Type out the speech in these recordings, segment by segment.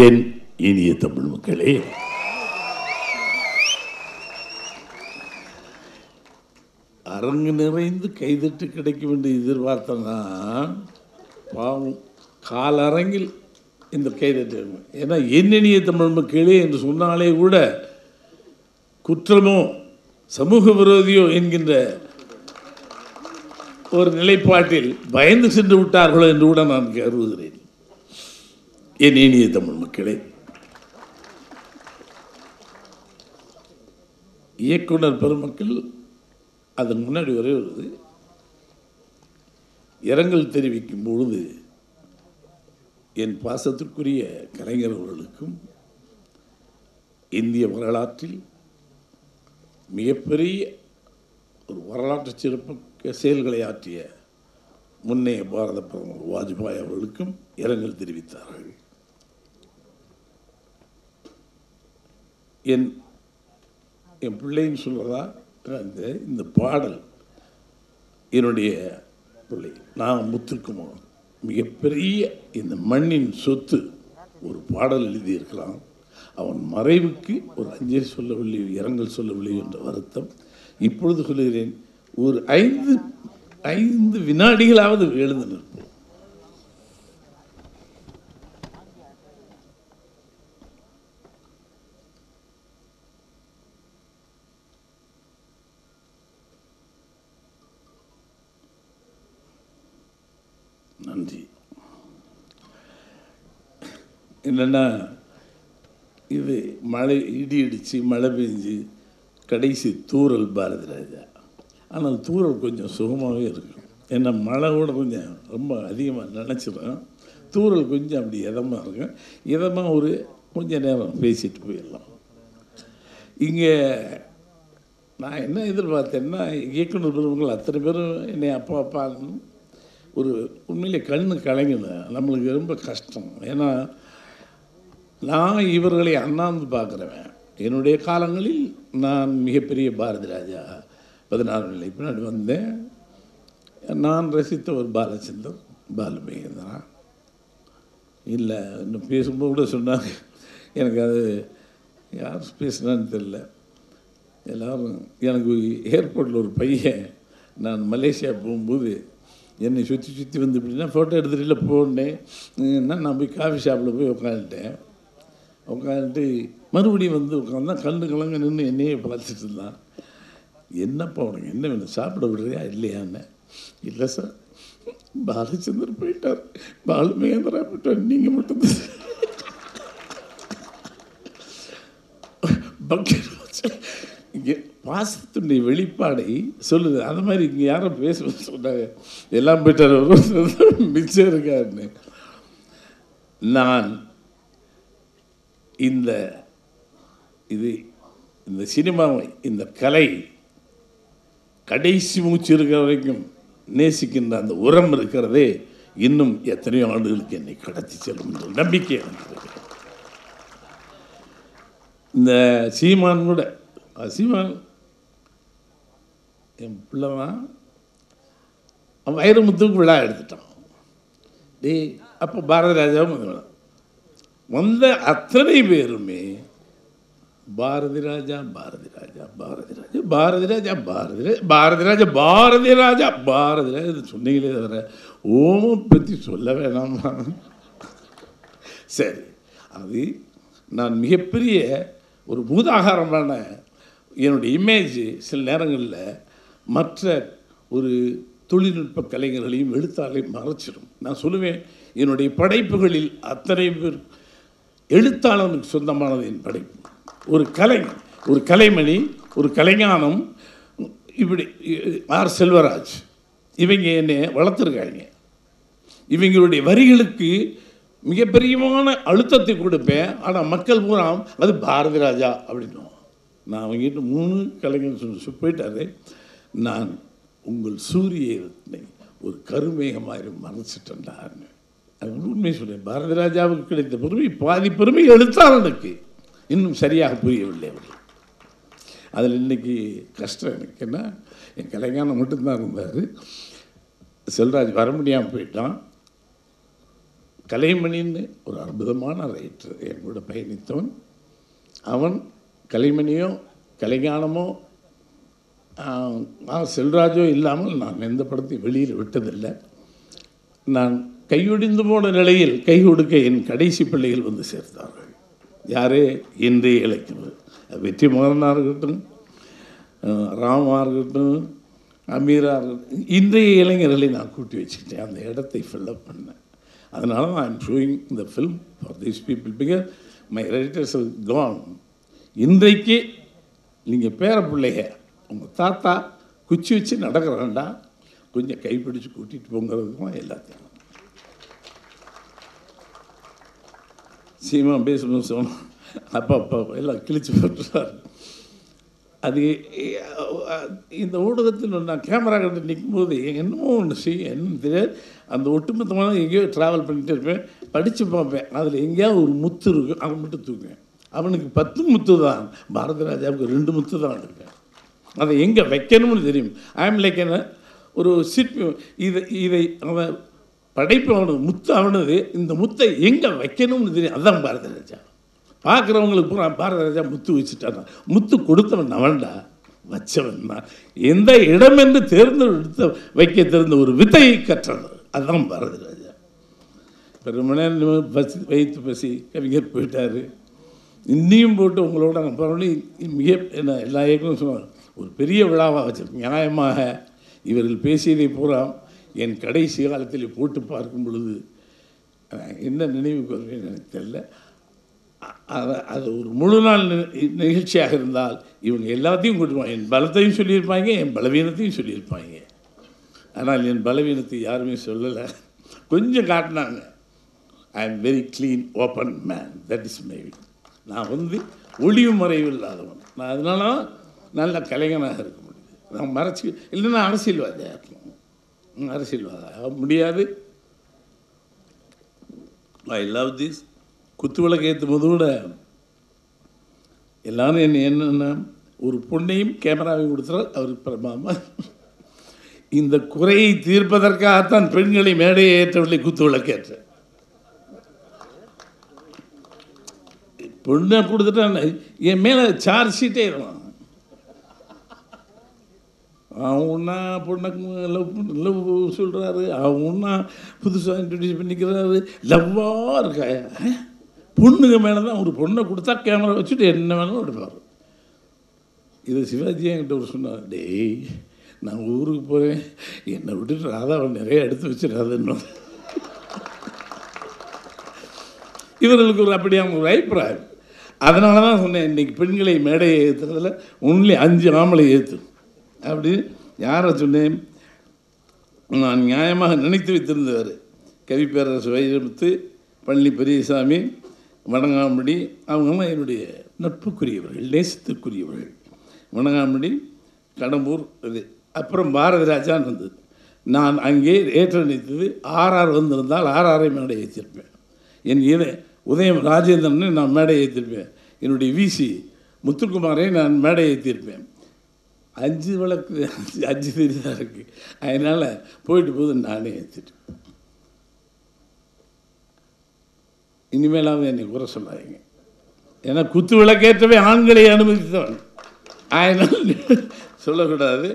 என் இனிய தமிழ் மக்களே? அரங்கு நிறைந்து கைதட்டு கிடைக்கும் என்று எதிர்பார்த்தனா பாவம். காலரங்கில் இந்த கைதட்டு ஏன்னா என் இனிய தமிழ் மக்களே என்று சொன்னாலே கூட குற்றமோ சமூக விரோதியோ என்கின்ற ஒரு நிலைப்பாட்டில் பயந்து சென்று விட்டார்களோ என்று கூட நான் கருதுகிறேன். என் இனிய தமிழ் மக்களே? இயக்குனர் பெருமக்கள் அதன் முன்னாடி ஒரே வருது இரங்கல் தெரிவிக்கும் பொழுது என் பாசத்திற்குரிய கலைஞர் அவர்களுக்கும் இந்திய வரலாற்றில் மிகப்பெரிய ஒரு வரலாற்று சிறப்பு செயல்களை ஆற்றிய முன்னைய பாரத பிரதமர் வாஜ்பாய் அவர்களுக்கும் இரங்கல் தெரிவித்தார்கள். என் என் பிள்ளைன்னு சொல்கிறதா அந்த இந்த பாடல் என்னுடைய பிள்ளை. நான் முத்துக்குமார் மிகப்பெரிய இந்த மண்ணின் சொத்து ஒரு பாடல் எழுதியிருக்கலாம். அவன் மறைவுக்கு ஒரு அஞ்சலி சொல்லவில்லை இரங்கல் சொல்லவில்லை என்ற வருத்தம். இப்பொழுது சொல்லுகிறேன் ஒரு ஐந்து ஐந்து வினாடிகளாவது எழுதினர் நிற்போம் நன்றி என்னென்னா இது மழை இடி இடித்து மழை பெஞ்சு கடைசி தூறல் பாரதி ராஜா. ஆனால் தூறல் கொஞ்சம் சுகமாகவே இருக்கும். ஏன்னா மழை கூட கொஞ்சம் ரொம்ப அதிகமாக நினச்சிடும் தூறல் கொஞ்சம் அப்படி இதமாக இருக்கும். இதமாக ஒரு கொஞ்சம் நேரம் பேசிட்டு போயிடலாம். இங்கே நான் என்ன எதிர்பார்த்தேன்னா இயக்குனர் பெருமக்கள் அத்தனை பேரும் என்னை அப்பா அப்பான்னு ஒரு உண்மையிலே கண்ணு கலங்குது நம்மளுக்கு ரொம்ப கஷ்டம். ஏன்னா நான் இவர்களை அண்ணாந்து பார்க்குறவன். என்னுடைய காலங்களில் நான் மிகப்பெரிய பாரதி ராஜா பதினாறு நிலை பின்னாடி வந்தேன். நான் ரசித்த ஒரு பாலச்சந்தர் பாலுமேந்திரா இல்லை இன்னும் பேசும்போது கூட சொன்னாங்க. எனக்கு அது யார் பேசுனான்னு தெரில எல்லோரும் எனக்கு ஏர்போர்ட்டில் ஒரு பையன் நான் மலேசியா போகும்போது என்னை சுற்றி சுற்றி வந்து இப்படின்னா ஃபோட்டோ எடுத்துகிட்டு போனேன். என்ன நான் போய் காஃபி ஷாப்பில் போய் உட்காந்துட்டேன் உட்காந்துட்டு மறுபடியும் வந்து உட்காந்தா கண்ணு கலங்க நின்று என்னையே பார்த்துட்டு இருந்தான். என்னப்பா உனக்கு என்ன வேணும்? சாப்பிட விடுறியா? இல்லையான்னு. இல்லை சார். பாலச்சந்தர் போயிட்டார். பாலுமேந்திரா போயிட்டார் நீங்கள் மட்டும் பக்கெட் இங்கே பாசத்துடைய வெளிப்பாடை சொல்லுது. அந்த மாதிரி இங்கே யாரும் பேசுவது சொன்னாங்க. எல்லாம் போயிட்டார். மிச்சம் இருக்காருன்னு. நான் இந்த இது இந்த சினிமாவை இந்த கலை கடைசி மூச்சு இருக்கிற வரைக்கும் நேசிக்கின்ற அந்த உரம் இருக்கிறதே இன்னும் எத்தனையோ ஆண்டுகளுக்கு என்னை கடத்தி செல்லும் என்ற நம்பிக்கை எனக்கு இந்த சீமான் கூட சீமான் என் பிள்ளைவன் அவன் வைரமுத்துக்கு விழா எடுத்துட்டான். டேய் அப்போ பாரதராஜாவும் ராஜாவும் வந்த அத்தனை பேருமே பாரதி ராஜா பாரதி ராஜா பாரதி ராஜா பாரதி ராஜா பாரதி ராஜா பாரதி ராஜா பாரதி ராஜா பாரதி ராஜா. இது சொன்னீங்களே தவிர ஓமம் பற்றி சொல்ல வேணாமா? சரி அது நான் மிகப்பெரிய ஒரு பூதாகாரமான என்னுடைய இமேஜ் சில நேரங்களில் மற்ற ஒரு தொழில்நுட்ப கலைஞர்களையும் எழுத்தாளையும் மறைச்சிடும். நான் சொல்லுவேன் என்னுடைய படைப்புகளில் அத்தனை பேர் எழுத்தாளனுக்கு சொந்தமானது என் படைப்பு ஒரு கலை ஒரு கலைமணி ஒரு கலைஞானம் இப்படி ஆர். செல்வராஜ் இவங்க என்னை வளர்த்துருக்காங்க. இவங்களுடைய வரிகளுக்கு மிகப்பெரியமான அழுத்தத்தை கொடுப்பேன். ஆனால் மக்கள் பூரா அது பாரதி ராஜா அப்படின்னும். நான் அவங்ககிட்ட மூணு கலைஞர் சொல்லி போயிட்டாரு. நான் உங்கள் சூரியனை ஒரு கருமேகமாக மறைச்சிட்டேன்டான்னு அது உண்மை சொல்றேன் பாரதி ராஜாவுக்கு கிடைத்த பெருமை பாதி பெருமை எழுத்தாளனுக்கு இன்னும் சரியாக புரியவில்லை அவர்கள். அதில் இன்னைக்கு கஷ்டம் எனக்கு. என்ன என் கலைஞானம் மட்டும்தான் இருந்தார். செல்ராஜ் வர முடியாமல் போயிட்டான். கலைமணின்னு ஒரு அற்புதமான ரைட்டர் என் கூட பயணித்தவன். அவன் கலைமணியோ கலைஞானமோ நான் செல்ராஜோ இல்லாமல் நான் எந்த படத்தையும் வெளியில் விட்டதில்லை. நான் கையொடிந்து போன நிலையில் கை கொடுக்க என் கடைசி பிள்ளைகள் வந்து சேர்த்தார்கள். யாரே? இன்றைய இலக்கியம் வெற்றி மகனாக இருக்கட்டும் ராமா இருக்கட்டும் அமீரா இருக்கட்டும் இன்றைய இளைஞர்களை நான் கூட்டி வச்சுக்கிட்டேன். அந்த இடத்தை ஃபில்லப் பண்ணேன். அதனால ஐ ஐம் ஷோயிங் இந்த film for this people because my writers can இன்றைக்கு நீங்கள் பேர பிள்ளைக உங்கள் தாத்தா குச்சி வச்சு நடக்கிறாண்டா கொஞ்சம் கைப்பிடிச்சு கூட்டிகிட்டு போங்கிறதுக்கும் எல்லாத்தையும். சீமா பேசணும் சொன்னோம் அப்பா அப்பா எல்லாம் கிழிச்சு போட்டுறாரு அது இந்த ஊடகத்தில் நான் கேமரா கண்டு நிற்கும்போது என்னமோ ஒன்று செய்ய என்னன்னு தெரியாது. அந்த ஒட்டுமொத்தமான எங்கேயோ ட்ராவல் பண்ணிகிட்டே இருப்பேன் படித்து பார்ப்பேன். அதில் எங்கேயாவது ஒரு முத்து இருக்கும் அவன் மட்டும் தூக்குவேன். அவனுக்கு பத்து முத்து தான். பாரத ராஜாவுக்கு ரெண்டு முத்து தான் இருக்கேன் அதை எங்கே வைக்கணும்னு தெரியும். ஐம் லைக் என்ன ஒரு சிற்பி இதை இதை அவன் படைப்பு அவனது முத்து அவனது இந்த முத்தை எங்கே வைக்கணும்னு தெரியும். அதுதான் பாரத ராஜா. பார்க்குறவங்களுக்கு பூரா பாரத ராஜா முத்து வச்சுட்டான். முத்து கொடுத்தவன் அவன்டா வச்சவன் தான். எந்த இடம் என்று தேர்ந்தெடுத்த வைக்க தெரிந்த ஒரு வித்தையை கற்றவர். அதுதான் பாரத ராஜா. பெருமனே பசி வைத்து பசி கவிஞர் போயிட்டார். இன்னியும் போட்டு உங்களோட நான் மிக என்ன எல்லா இயக்கமும் சொன்னாங்க ஒரு பெரிய விழாவாக வச்சிருக்கேன் நியாயமாக இவர்கள் பேசியதை பூரா என் கடைசி காலத்தில் போட்டு பார்க்கும் பொழுது என்ன நினைவுக்கு கொள்வேன் எனக்கு தெரியல. அது ஒரு முழு நாள் நிகழ்ச்சியாக இருந்தால் இவங்க எல்லாத்தையும் கூட்டுவாங்க. என் பலத்தையும் சொல்லியிருப்பாங்க என் பலவீனத்தையும் சொல்லியிருப்பாங்க. ஆனால் என் பலவீனத்தை யாருமே சொல்லலை. கொஞ்சம் காட்டினாங்க. I am very clean open man that is my நான் வந்து ஒளியும் மறைவு இல்லாதவன். நான் அதனால தான் நல்ல கலைஞனாக இருக்க முடியுது. நான் மறைச்சி இல்லைன்னா அரசியல்வாதியாக இருக்கும் ம், ஆக முடியாது. ஐ லவ் திஸ் குத்து விளக்கு ஏற்றும் போது கூட எல்லாரும் என்ன என்னென்ன ஒரு பொண்ணையும் கேமராவை கொடுத்தால் அவர் பிரமாமா இந்த குறையை தீர்ப்பதற்காகத்தான் பெண்களை மேடையை ஏற்றவில்லை குத்து விளக்கேற்ற பொண்ணை கொடுத்துட்டான் என் மேலே சார்ஜ் ஷீட்டே இருக்கலாம் அவன் ஒன்றா பொண்ணுக்கு லவ் லவ் சொல்கிறாரு அவன் புதுசாக இன்ட்ரடியூஸ் பண்ணிக்கிறாரு. லவ்வாக இருக்கா. பொண்ணுங்க மேலே தான் ஒரு பொண்ணை கொடுத்தா கேமரா வச்சுட்டு என்ன வேணாலும் எடுப்பார் இது சிவாஜி என்கிட்ட ஒரு சொன்னார் டேய் நான் ஊருக்கு போகிறேன் என்னை விட்டுட்டு ராதாவை நிறைய எடுத்து வச்சிடாதுன்னு. இவர்களுக்கு ஒரு அப்படியான ஒரு அபிப்பிராயம். அதனால தான் சொன்னேன் இன்றைக்கி பெண்களை மேடையை ஏற்றுறதுல ஒன்லி அஞ்சு ஆம்பளை ஏற்று அப்படி யாரை சொன்னேன்? நான் நியாயமாக நினைத்து வைத்திருந்தவர். கவிப்பேரரசு வைரமுத்து பழனி பெரியசாமி வணங்காமடி அவங்கெல்லாம் என்னுடைய நட்புக்குரியவர்கள் நேசத்துக்குரியவர்கள் வணங்காமடி கடம்பூர் இது. அப்புறம் பாரதிராஜான்னு வந்தது. நான் அங்கே ஏற்ற நினைத்தது ஆர்ஆர் வந்திருந்தால் ஆர்ஆரை மேடை ஏற்றிருப்பேன். என் இதை உதயம் ராஜேந்திரனை நான் மேடை ஏற்றிருப்பேன். என்னுடைய விசி முத்துக்குமாரை நான் மேடை ஏற்றிருப்பேன். அஞ்சு விளக்கு அஞ்சு அஞ்சு தெரியாக இருக்குது அதனால் போயிட்டு போது நானே ஏற்றிட்டு இனிமேலாவது என்னை குறை சொல்லாதீங்க. ஏன்னா குத்து விளக்கேற்றவே ஆண்களை அனுமதித்தவன். அதனால் சொல்லக்கூடாது.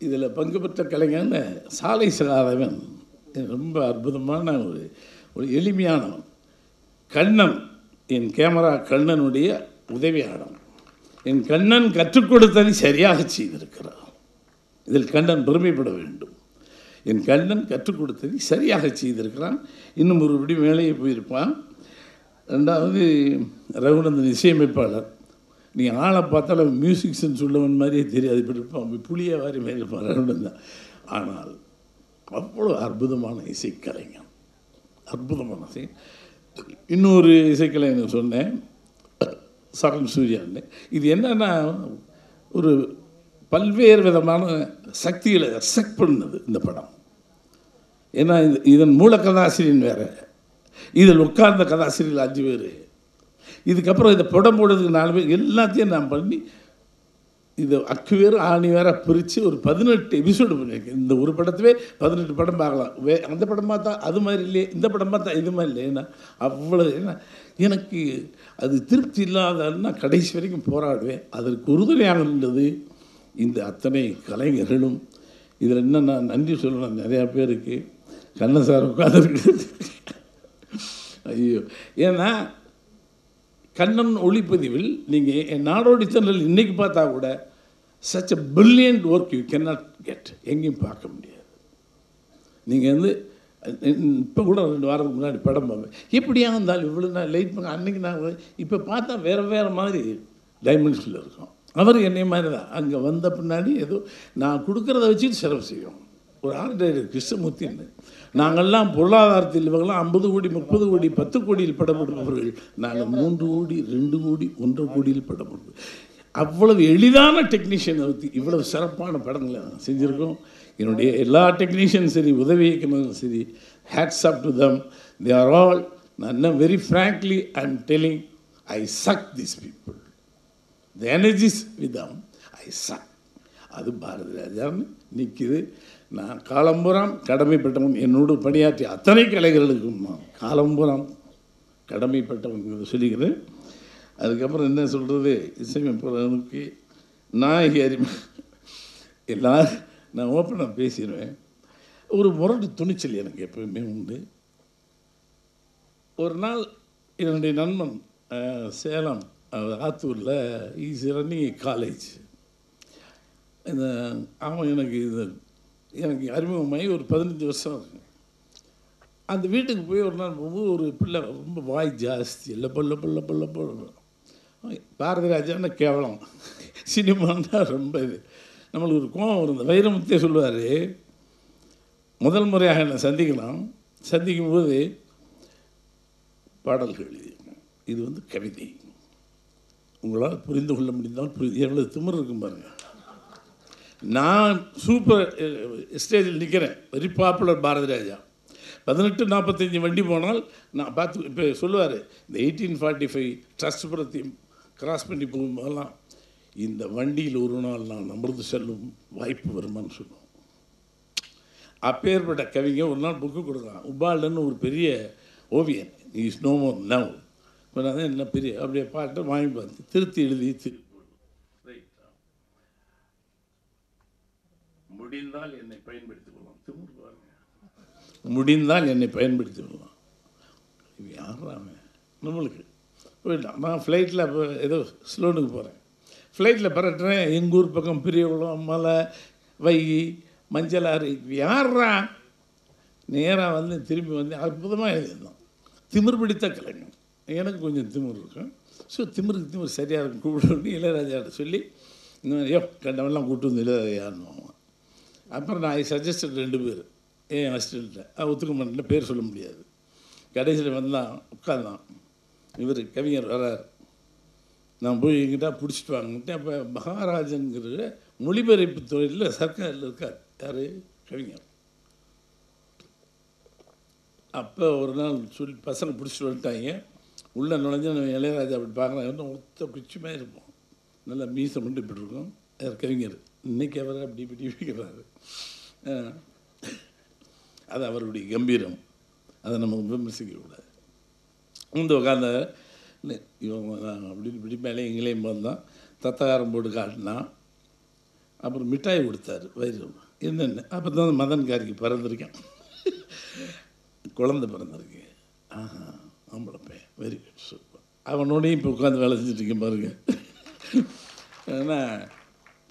இதில் பங்கு பெற்ற கலைஞன் சாலை செல்லாதவன் ரொம்ப அற்புதமான ஒரு ஒரு எளிமையானவன். கண்ணன் என் கேமரா கண்ணனுடைய உதவியாளன். என் கண்ணன் கற்றுக் கொடுத்ததை சரியாக செய்திருக்கிறான் இதில் கண்ணன் பெருமைப்பட வேண்டும். என் கண்ணன் கற்றுக் கொடுத்ததை சரியாக செய்திருக்கிறான். இன்னும் ஒருபடி மேலேயே போயிருப்பான். ரெண்டாவது ரகுநந்தன் இசையமைப்பாளர். நீ ஆளை பார்த்தாலும் மியூசிக்ஸ்ன்னு சொல்லவன் மாதிரியே தெரியாது. இப்படி இருப்பான். புளிய வாரி மாதிரி இருப்பான் ரகுநந்தன். ஆனால் அவ்வளோ அற்புதமான இசைக்கலைஞன். அற்புதமான இசை. இன்னொரு இசைக்கலைஞன் சொன்னேன். சரண் சூர்யான்னு இது என்னன்னா ஒரு பல்வேறு விதமான சக்திகளை செக் பண்ணுது இந்த படம். ஏன்னா இது இதன் மூல கதாசிரியன் வேறு. இதில் உட்கார்ந்த கதாசிரியர்கள் அஞ்சு பேர். இதுக்கப்புறம் இதை படம் போடுறதுக்கு நாலு பேர். எல்லாத்தையும் நான் பண்ணி இது அக்கு வேறு ஆணி வேற பிரித்து ஒரு பதினெட்டு எபிசோடு பண்ணியிருக்கேன். இந்த ஒரு படத்தவே பதினெட்டு படம் பார்க்கலாம். வே அந்த படம் பார்த்தா அது மாதிரி இல்லையே இந்த படம் பார்த்தா இது மாதிரி இல்லையே. ஏன்னா அவ்வளோ ஏன்னா எனக்கு அது திருப்தி இல்லாதன்னா கடைசி வரைக்கும் போராடுவேன். அதற்கு உறுதுணையாக இருந்தது இந்த அத்தனை கலைஞர்களும். இதில் என்ன நான் நன்றி சொல்லணும்? நிறையா பேருக்கு கண்ணன் சார் உட்காந்துருக்கு ஐயோ. ஏன்னா கண்ணன் ஒளிப்பதிவில் நீங்கள் என் நாடோடி சேனல் இன்றைக்கி பார்த்தா கூட such a brilliant work you can not get எங்கேயும் பார்க்க முடியாது. நீங்கள் வந்து இப்போ கூட ரெண்டு வாரத்துக்கு முன்னாடி படம் பார்ப்பேன் எப்படியா இருந்தாலும் இவ்வளோ நான் லைட் பண்ண அன்றைக்கி நான் இப்போ பார்த்தா வேறு வேறு மாதிரி டைமென்ஷனில் இருக்கும். அவர் என்னை மாதிரி தான் அங்கே வந்த பின்னாடி ஏதோ நான் கொடுக்குறத வச்சுட்டு செலவு செய்வோம் ஒரு ஆர்டர் கிருஷ்ணமூர்த்தின்னு நாங்கள்லாம் பொருளாதாரத்தில் இவங்கெல்லாம் ஐம்பது கோடி முப்பது கோடி பத்து கோடியில் படம் எடுப்பவர்கள் நாங்கள் மூன்று கோடி ரெண்டு கோடி ஒன்றரை கோடியில் படம் அவ்வளவு எளிதான டெக்னீஷியனை பற்றி இவ்வளவு சிறப்பான படங்களை செஞ்சுருக்கோம். என்னுடைய எல்லா டெக்னீஷியன் சரி உதவி இயக்குநரும் சரி hats up to them they are all நான் very frankly I am telling I suck this people the energies with them I suck அது பாரதி ராஜான்னு நிற்கிது நான் காலம்புறம் கடமைப்பட்டவன் என்னோடு பணியாற்றிய அத்தனை கலைஞர்களுக்கும் நான் காலம்புறம் கடமைப்பட்டவன் சொல்லிக்கிறேன். அதுக்கப்புறம் என்ன சொல்கிறது இசையமைப்பாளருக்கு நாயகி அறிமுக எல்லாம் நான் ஓப்பனாக பேசிடுவேன். ஒரு முரட்டு துணிச்சல் எனக்கு எப்பவுமே உண்டு. ஒரு நாள் என்னுடைய நண்பன் சேலம் ஆத்தூரில் இஸ் ரன்னிங் காலேஜ் இந்த அவன் எனக்கு இது எனக்கு அறிமுகமாகி ஒரு பதினஞ்சு வருஷம் இருக்கு அந்த வீட்டுக்கு போய் ஒரு நாள் போகும்போது ஒரு பிள்ளை ரொம்ப வாய் ஜாஸ்தி இல்லை பொல்ல பொல்ல பொல்ல பொல்ல பாரதிராஜான்னா கேவலம். சினிமான்னா ரொம்ப இது. நம்மளுக்கு ஒரு கோபம் வரும் வைரமுத்தே சொல்லுவார். முதல் முறையாக என்னை சந்திக்கலாம். சந்திக்கும் போது பாடல்கள் இது வந்து கவிதை. உங்களால் புரிந்து கொள்ள முடிந்தால் புரிந்து எவ்வளோ திமிர் இருக்கும் பாருங்கள் நான் சூப்பர் ஸ்டேஜில் நிற்கிறேன் வெரி பாப்புலர் பாரதி ராஜா பதினெட்டு நாற்பத்தஞ்சு வண்டி போனால் நான் பார்த்து இப்போ சொல்லுவார் இந்த எயிட்டீன் ஃபார்ட்டி ஃபைவ் ட்ரஸ்ட் புறத்தையும் கிராஸ் பண்ணி போகும்போதெல்லாம் இந்த வண்டியில் ஒரு நாள் நான் அமர்ந்து செல்லும் வாய்ப்பு வருமான்னு சொல்லுவோம் அப்பேற்பட்ட கவிங்க ஒரு நாள் புக்கு கொடுக்கலாம் உபால்டன்னு ஒரு பெரிய ஓவியன். இஸ் நோ மோர் நவ் நான் என்ன பெரிய அப்படியே பாட்டை வாங்கி பார்த்து திருத்தி எழுதி திருப்பி முடிந்தால் என்னை பயன்படுத்திக் கொள்ளலாம். திமிரு பாருங்க. முடிந்தால் என்னை பயன்படுத்திக் கொள்ளலாம். இது யாரா நம்மளுக்கு. போயிட்டான் நான் ஃப்ளைட்டில் இப்போ ஏதோ ஸ்லோனுக்கு போகிறேன் ஃப்ளைட்டில் பரட்டுறேன் எங்கள் ஊர் பக்கம் பெரியகுளம் மலை வைகி மஞ்சள் ஆறு யாரா நேராக வந்து திரும்பி வந்து அற்புதமாக எழுதியிருந்தோம் திமிர் பிடித்த கலைஞன். எனக்கு கொஞ்சம் திமிர் இருக்கும். ஸோ திமிருக்கு திமிர் சரியாக இருக்கும் கூப்பிட்டு இளையராஜாட்ட சொல்லி இன்னும் ஐயோ கண்டவெல்லாம் கூப்பிட்டு வந்து இளையராஜான்னு அப்புறம் நான் சஜஸ்டட் ரெண்டு பேர். ஏன் அசிஸ்டண்ட்டில் ஒத்துக்க மாட்டேன் பேர் சொல்ல முடியாது. கடைசியில் வந்தான் உட்காந்தான் இவர் கவிஞர் வரார் நான் போய் எங்கிட்ட பிடிச்சிட்டு வாங்கிட்டேன் அப்போ மகாராஜனுங்கிற மொழிபெயர்ப்பு தொழிலில் சர்க்காரில் இருக்கார். யார்? கவிஞர். அப்போ ஒரு நாள் சொல்லி பசங்க பிடிச்சிட்டு வந்துட்டாங்க. உள்ளே நுழைஞ்சு நம்ம இளையராஜா அப்படி பார்க்குறாங்க. ஒத்த குச்சி மாதிரி இருப்போம் நல்லா மீசை மட்டும் இப்படி இருக்கும். யார்? கவிஞர். இன்னைக்கு அவர் அப்படி இப்படி இருக்கிறாரு. அது அவருடைய கம்பீரம். அதை நம்ம விமர்சிக்க கூடாது உட்காந்த இல்லை இவங்க நான் அப்படின்னு இப்படி மேலே எங்களையும் வந்தான். தத்தகாரம் போட்டு காட்டினான். அப்புறம் மிட்டாய் கொடுத்தாரு வயிறு என்னென்ன? அப்போ தான் மதன்காரிக்கு பிறந்திருக்கேன். குழந்தை பிறந்திருக்கு. ஆஹா ஆம்பளை பையன் வெரி குட் சூப்பர் அவனோடையும் இப்போ உட்காந்து வேலை செஞ்சுட்டு இருக்கேன் பாருங்க. ஏன்னா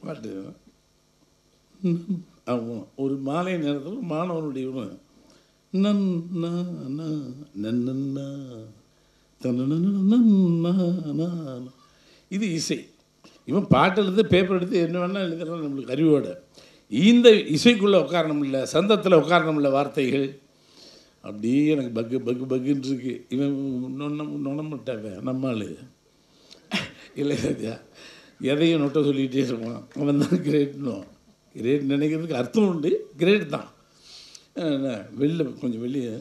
பாட்டு. அவன் ஒரு மாலை நேரத்தில் மாணவனுடைய இவன் நன்னா இது இசை இவன் பாட்டு எழுது பேப்பர் எடுத்து என்ன வேணால் எழுதலாம் நம்மளுக்கு அறிவோட இந்த இசைக்குள்ளே உட்காரணம் இல்லை சந்தத்தில் உட்காரணம் இல்லை வார்த்தைகள். அப்படியே எனக்கு பக்கு பக்கு பக்குன்னு இருக்கு. இவன் நொன்ன நம்மால் இல்லை சத்யா எதையும் நொட்ட சொல்லிகிட்டே இருப்பான். அவன் தான் கிரேட்னும் கிரேட் நினைக்கிறதுக்கு அர்த்தம் உண்டு. கிரேட் தான். வெளில கொஞ்சம் வெளியே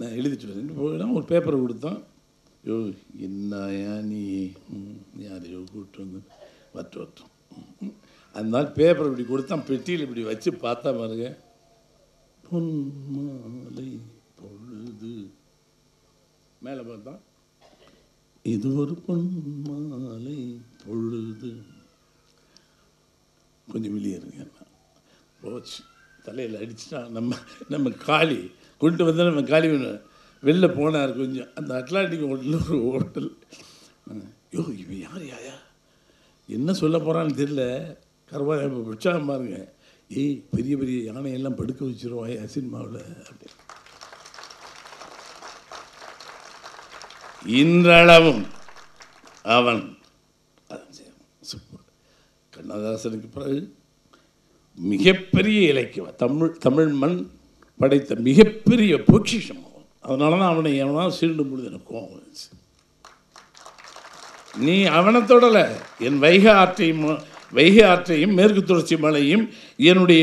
நான் எழுதிட்டு வரேன். போயினா ஒரு பேப்பரை கொடுத்தான். யோ என்னயா நீ யாரையோ கூப்பிட்டு வந்து வட்டு வட்டும் நாள் பேப்பர் இப்படி கொடுத்தான் பெட்டியில் இப்படி வச்சு பார்த்தா பாருங்க பொன் மாலை பொழுது மேலே பார்த்தா இது ஒரு பொன் மாலை பொழுது கொஞ்சம் வெளியே இருங்க போச்சு தலையில் அடிச்சுட்டா நம்ம நம்ம காளி கொண்டு வந்தால் நம்ம காளி வேணும் வெளில போனார் கொஞ்சம். அந்த அட்லாண்டிக் ஹோட்டலில் ஒரு ஹோட்டல். யோ இவன் யார் யாயா என்ன சொல்ல போகிறான்னு தெரியல. கருவாய் உற்சாகம் பாருங்க. ஏய் பெரிய பெரிய யானையெல்லாம் படுக்க வச்சுருவாயா சினிமாவில் அப்படி இன்றளவும் அவன் சூப்பர். கண்ணதாசனுக்கு பிறகு மிகப்பெரிய இலக்கியம் தமிழ் தமிழ் மண் படைத்த மிகப்பெரிய பொக்கிஷம் அவன் அதனால தான் அவனை எவனா சீண்டும் பொழுது எனக்கு கோவம் வந்துச்சு. நீ அவனை தொடலை. என் வைகை ஆற்றையும் வைகை ஆற்றையும் மேற்கு தொடர்ச்சி மலையும் என்னுடைய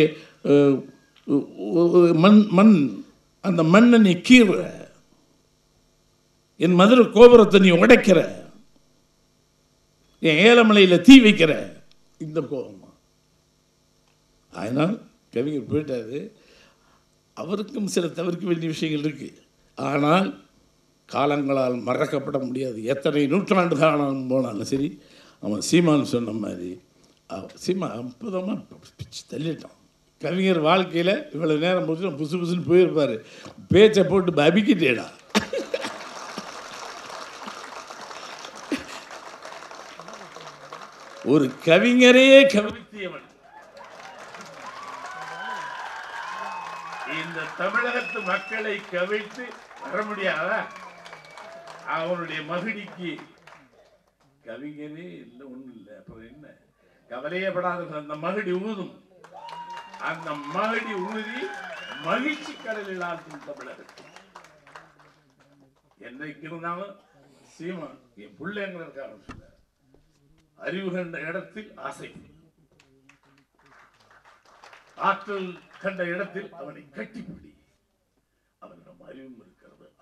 மண் மண் அந்த மண்ணை நீ கீற. என் மதுரை கோபுரத்தை நீ உடைக்கிற. என் ஏலமலையில் தீ வைக்கிற. இந்த கோபமா? அதனால் கவிஞர் போயிட்டாரு. அவருக்கும் சில தவிர்க்க வேண்டிய விஷயங்கள் இருக்குது ஆனால் காலங்களால் மறக்கப்பட முடியாது. எத்தனை நூற்றாண்டு தான் போனாலும் சரி அவன் சீமான் சொன்ன மாதிரி சீமா அற்புதமாக பிச்சு தள்ளிட்டான். கவிஞர் வாழ்க்கையில் இவ்வளவு நேரம் முடிச்சு புசு புசுன்னு போயிருப்பார். பேச்சை போட்டு பபிக்கிட்டேடா. ஒரு கவிஞரே கவித்தியவன் இந்த தமிழகத்து மக்களை கவிழ்த்து வர முடியாதா? அவனுடைய மகிழ்ச்சிக்கு கவிஞரே இல்லை ஒண்ணும் இல்லை. அப்புறம் என்ன? கவலையே படாத அந்த மகிடி ஊதும். அந்த மகிடி ஊதி மகிழ்ச்சி கடலில் ஆழ்த்தும் தமிழர் என்னைக்கு இருந்தாலும் சீமா என் பிள்ளைங்களை இருக்காரு அறிவு கண்ட இடத்தில் ஆசை. ஆற்றல் கண்ட இடத்தில் அவனை கட்டிப்பிடி. அவன் நம்ம அறிவு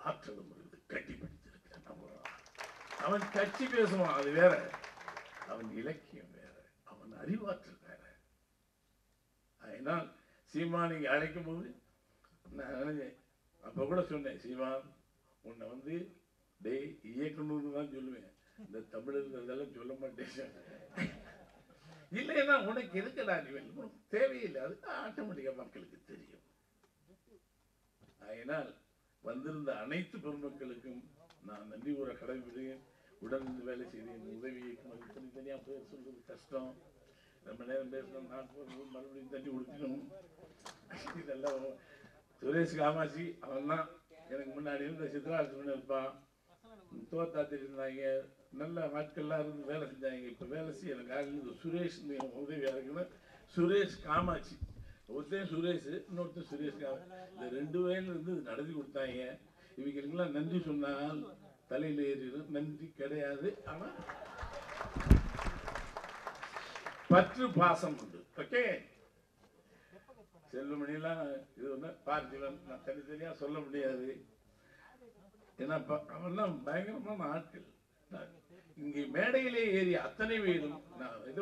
ஆற்றலும் இருக்குது கட்டிப்பிடித்திருக்கிறான் அவ்வளவுதான். அவன் கட்சி பேசுவான் அது வேற. அவன் இலக்கியம் வேற அவன் அறிவாற்றல் வேற. அதனால் சீமா நீங்க அழைக்கும் போது நான் அப்ப கூட சொன்னேன் சீமான் உன்னை வந்து டேய் இயக்கணும்னு தான் சொல்லுவேன். இந்த தமிழர் இதெல்லாம் சொல்ல மாட்டேன் இல்லைன்னா உனக்கு இருக்கடா நீ வேணும்? உனக்கு தேவையில்லை. அது ஆட்டோமேட்டிக்கா மக்களுக்கு தெரியும். அதனால் வந்திருந்த அனைத்து பெருமக்களுக்கும் நான் நன்றி கூற கடமைப்படுகிறேன். உடனிருந்து வேலை செய்து என் உதவியை தனித்தனியாக பேர் சொல்றது கஷ்டம். ரொம்ப நேரம் பேசணும் நான் போகணும் மறுபடியும் தண்ணி கொடுக்கணும் இதெல்லாம் சுரேஷ் காமாட்சி அவன் தான் எனக்கு முன்னாடி இருந்த சித்ராஜன் இருப்பான் தோத்தாத்தி இருந்தாங்க. நல்ல நாட்கள்லாம் இருந்து வேலை செஞ்சாங்க. இப்போ வேலை செய்ய எனக்கு ஆளுங்க சுரேஷ் உதவியாக இருக்குன்னு சுரேஷ் காமாட்சி. ஒருத்தன் சுரேஷ் இன்னொருத்தன் சுரேஷ் இந்த ரெண்டு வயல இருந்து நடத்தி கொடுத்தாங்க. இவங்களுக்கெல்லாம் நன்றி சொன்னால் தலையில் ஏறிடும். நன்றி கிடையாது. ஆனால் பற்று பாசம் உண்டு. ஓகே? செல்லுமணிலாம் இது ஒன்று பார்த்திபன். நான் தனித்தனியாக சொல்ல முடியாது. ஏன்னா ப- அவன்லாம் பயங்கரமான ஆட்கள். நான் இங்கே மேடையிலே ஏறி அத்தனை பேரும் நான் ஏதோ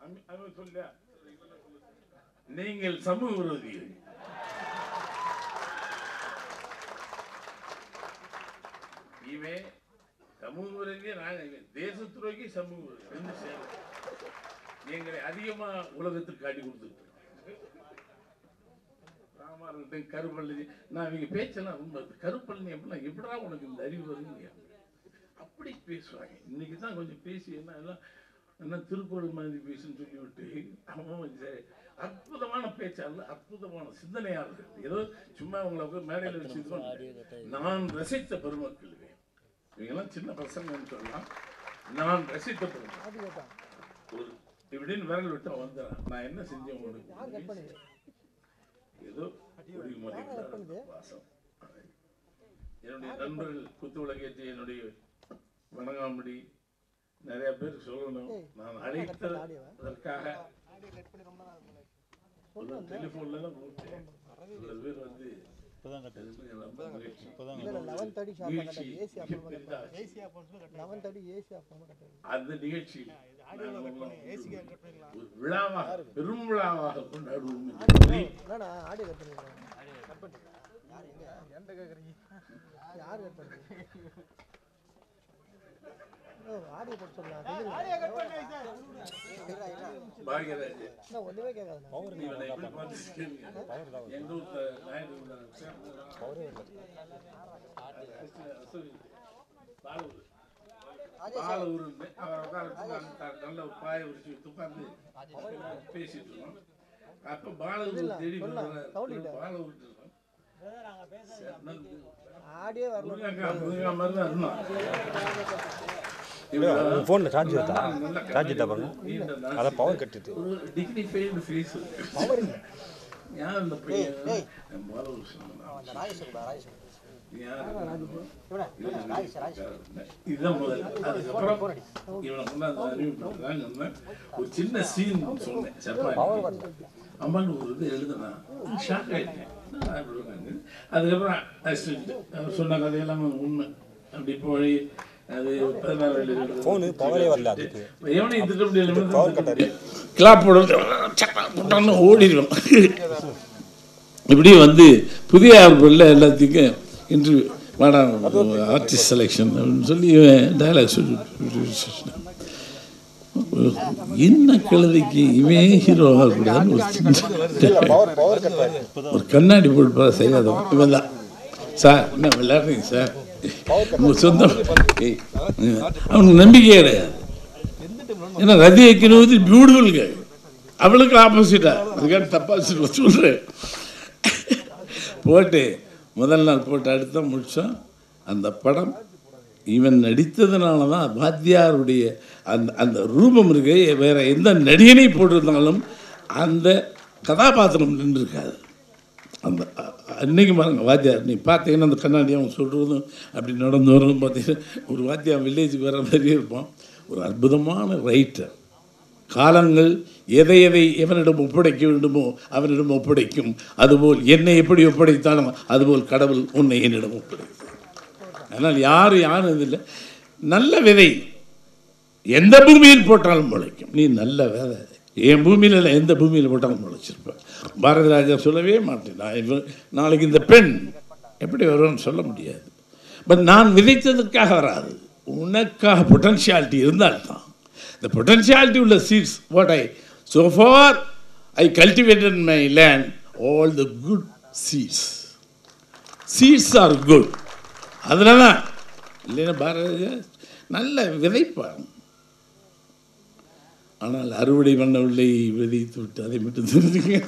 அமி- அவன் சொல்ல நீங்கள் சமூக விரோதிகள். இவன் சமூக விரோதியே நாங்கள் இவன் தேச துரோகி சமூக விரோதி ரெண்டு சேரும். எங்களை அதிகமா உலகத்துக்கு காட்டி கொடுத்துருக்கோம் கருப்பள்ளி நான் இவங்க பேச்செல்லாம் ரொம்ப கருப்பள்ளி அப்படின்னா எப்படா உனக்கு இந்த அறிவு வருங்க அப்படி பேசுவாங்க. இன்னைக்கு தான் கொஞ்சம் பேசி என்ன எல்லாம் என்ன திருக்குறள் மாதிரி பேசுன்னு சொல்லிவிட்டு அவன் வந்து அற்புதமான பேச்சாளர் அற்புதமான சிந்தனையாளர்கள் ஏதோ சும்மா உங்களை போய் மேடையில் வச்சு. நான் ரசித்த பெருமக்கள் இவங்க. இவங்கெல்லாம் சின்ன பசங்கன்னு சொல்லலாம். நான் ரசித்த பெருமக்கள். ஒரு இப்படின்னு விரல் விட்டு வந்துடுறேன். நான் என்ன செஞ்சேன் உங்களுக்கு? ஏதோ வாசம். என்னுடைய நண்பர்கள் குத்து விளக்கேற்றி என்னுடைய வணங்காமடி நிறைய பேர் சொல்லணும். நான் அழைத்ததற்காக அந்த நிகழ்ச்சியில் விழாவாக பெரும் விழாவாக கொண்டாடுவோம் என்று கூறி நல்ல ஒரு பாயை உரிச்சு விட்டு பேசிட்டு இருக்கோம். அப்ப பாலகுரு தேடி பாலகுரு ஆடியே இருக்கோம். சரி, நல்லது. ஆடியோ தான். உங்க ஃபோனில் சார்ஜ் நல்ல சார்ஜ் இருக்கா பாருங்க. அதான் பவர் கட்டுது அறிவிப்பாங்க ஒரு சின்ன சீன் சொன்னேன். அம்மான்னு ஒரு இது எழுதுனா ஷாக் ஆயிட்டேன்? அதுக்கப்புறம் சொன்ன கதையெல்லாம் உண்மை. அப்படி போய் ஃபோனு பவரே வரல அதுக்கு. திட்ட முடியல? கிளாப் போட்டான்னு ஓடிடுவோம் இப்படி வந்து புதிய ஆர்வலில் எல்லாத்துக்கும் இன்டர்வியூ வாடா ஆர்டிஸ்ட் செலெக்ஷன் அப்படின்னு சொல்லி இவன் டைலாக் சொல்லி என்ன கழுதைக்கு இவன் ஹீரோவாக கூடாதுன்னு ஒரு சின்ன பவர் பவர் கட் ஒரு கண்ணாடி போட்டு செய்யாதவன். இவன் தான் சார் என்ன விளையாடுறீங்க சார். உங்க சொந்தம். ஏய், அவனுக்கு நம்பிக்கை கிடையாது ஏன்னா ரதி வைக்கிறது பியூட்டிஃபுல் கேள் அவளுக்கு ஆப்போசிட்டா அதுக்காக தப்பா சொல்ல- சொல்றேன். போட்டு முதல் நாள் போட்டு அடுத்த முடிச்சோம். அந்த படம் இவன் நடித்ததுனால தான் வாத்தியாருடைய அந்த அந்த ரூபம் இருக்கு. வேற எந்த நடிகனை போட்டிருந்தாலும் அந்த கதாபாத்திரம் நின்றுருக்காது. அந்த அ- அன்னைக்கு வாத்தியார் நீ பார்த்தீங்கன்னா அந்த கண்ணாடி அவன் சொல்கிறதும் அப்படி நடந்து வரணும் பார்த்தீங்கன்னா ஒரு வாத்தியார் வில்லேஜுக்கு வர மாதிரியே இருப்பான். ஒரு அற்புதமான ரைட்டர் காலங்கள் எதை எதை எவனிடம் ஒப்படைக்க வேண்டுமோ அவனிடம் ஒப்படைக்கும். அதுபோல் என்னை எப்படி ஒப்படைத்தாலும் அதுபோல் கடவுள் உன்னை என்னிடம் ஒப்படைக்கும் அதனால் யாரும் யாரும் இது இல்லை. நல்ல விதை எந்த பூமியில் போட்டாலும் முளைக்கும். நீ நல்ல விதை. என் பூமியில் இல்லை எந்த பூமியில் போட்டாலும் முளைச்சிருப்பேன் பாரதி ராஜா சொல்லவே மாட்டேன். நான் இவ- நாளைக்கு இந்த பெண் எப்படி வரும்னு சொல்ல முடியாது. பட் நான் விதைத்ததற்காக வராது. உனக்காக பொட்டன்ஷியாலிட்டி இருந்தால்தான். இந்த பொட்டன்ஷியாலிட்டி உள்ள seeds what I sow for I cultivated my land all the good seeds seeds are good அதனால இல்லைன்னா பாரதி நல்ல விதைப்பான். ஆனால் அறுவடை பண்ணவில்லை விதைத்து விட்டு அதை மட்டும் தெரிஞ்சுக்க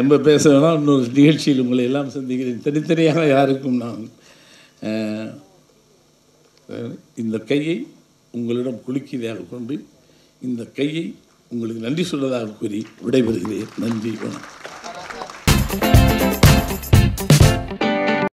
ரொம்ப பேச வேணாம் இன்னொரு நிகழ்ச்சியில் உங்களை எல்லாம் சந்திக்கிறேன். தனித்தனியாக யாருக்கும் நான் இந்த கையை உங்களிடம் குலுக்கியதாக கொண்டு இந்த கையை உங்களுக்கு நன்றி சொல்வதாக கூறி விடைபெறுகிறேன். நன்றி வணக்கம்.